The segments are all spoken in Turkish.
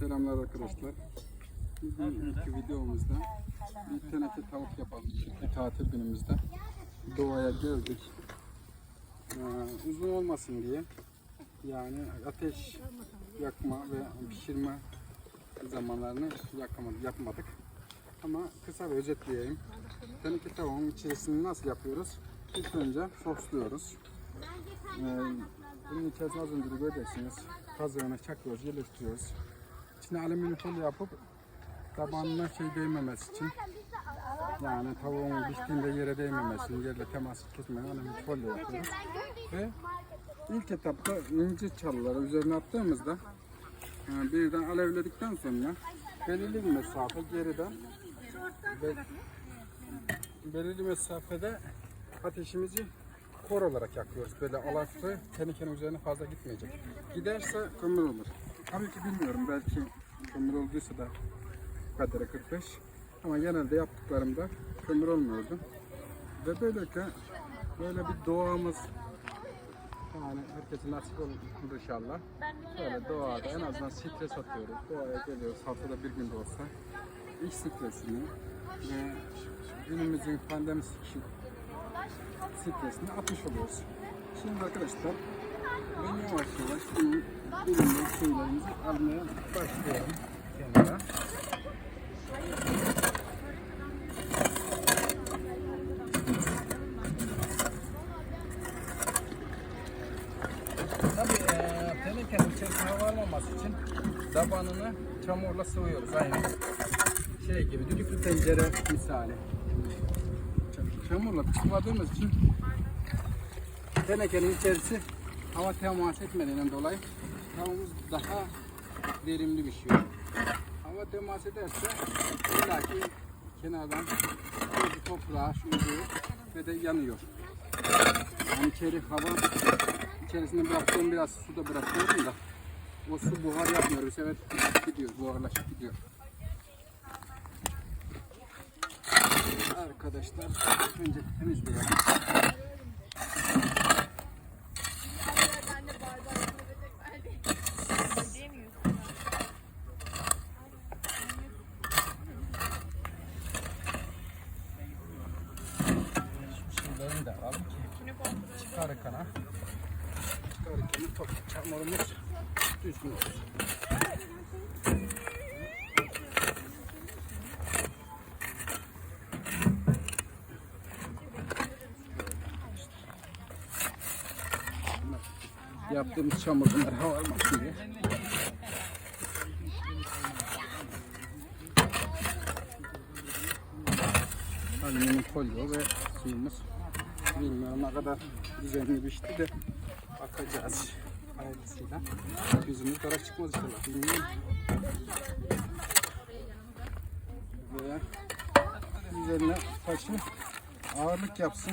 Selamlar arkadaşlar. Bugünkü videomuzda bir teneke tavuk yapalım. Bir tatil günümüzde doğaya geldik. Ee, uzun olmasın diye yani ateş yakma ve pişirme zamanlarını yakamadık, yapmadık. Ama kısa ve özetleyeyim. Teneke tavuğun içerisini nasıl yapıyoruz? İlk önce sosluyoruz. Ee, bunun içerisine az önce de göreceksiniz. Kazığını çakıyoruz, yerleştiriyoruz. İçine alüminyum folyo yapıp tabanına şey değmemesi için yani tavuğun piştiğinde yere değmemesi, yerle temas kesmeden alüminyum folyo yapıyoruz. Ve ilk etapta incir çalıları üzerine attığımızda e, birden alevledikten sonra belirli bir mesafe geriden ve belirli mesafede ateşimizi kor olarak yakıyoruz. Böyle alafı tenekenin üzerine fazla gitmeyecek. Giderse kömür olur. Tabii ki bilmiyorum belki kömür olduysa da kadere 45. Ama genelde yaptıklarımda kömür olmuyordu. Ve böylelikle böyle bir doğamız yani herkesin nasip olur inşallah. Böyle doğada en azından stres atıyoruz. Doğaya geliyoruz haftada bir gün de olsa. İş stresini ve günümüzün pandemi stresini atmış oluyoruz. Şimdi arkadaşlar ben yavaş yavaş birinde şeylerimizi almaya başlıyorum kenara. Tabii tenekenin içerisine hava almaması için tabanını çamurla sıvıyoruz aynı şey gibi düdüklü tencere misali. Çamurla sıvadığımız için tenekenin içerisi hava temas etmediğinden dolayı tavuğumuz daha verimli pişiyor. Hava temas ederse illaki kenardan tozu, toprağı, şuyu ve de yanıyor. Yani içeri hava içerisinde bıraktığım biraz su da bırakıyorum da o su buhar yapmıyor. Bu sefer gidiyor, buharlaşıp gidiyor. Arkadaşlar önce temizleyelim. Şu alalım ki çıkarırken çıkarırken top çamurumuz düzgün olsun. Yaptığımız çamur bunlar hava almasın diye. Alüminyum folyo ve suyumuz. Bilmiyorum ne kadar düzenli pişti de bakacağız. Hayırlısıyla. Yüzümüz kara çıkmaz inşallah. Bilmiyorum. Ve üzerine taşı ağırlık yapsın.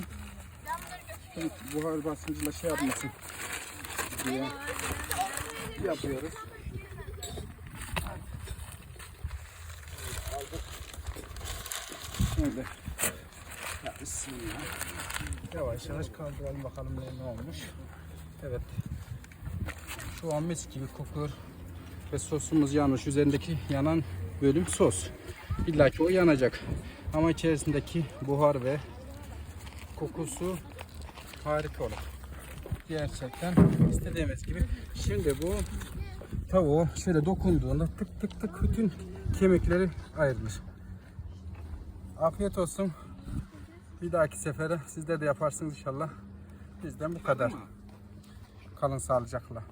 Buhar basıncıyla şey yapmasın diye yapıyoruz. Aldık. Şöyle. Ya bismillah. Yavaş yavaş kaldıralım bakalım ne, olmuş. Evet. Şu an mis gibi kokuyor. Ve sosumuz yanmış. Üzerindeki yanan bölüm sos. İlla ki o yanacak. Ama içerisindeki buhar ve kokusu harika olur. Gerçekten istediğimiz gibi. Şimdi bu tavuğu şöyle dokunduğunda tık tık tık bütün kemikleri ayrılır. Afiyet olsun. Bir dahaki sefere sizler de yaparsınız inşallah. Bizden bu kadar. Kalın sağlıcakla.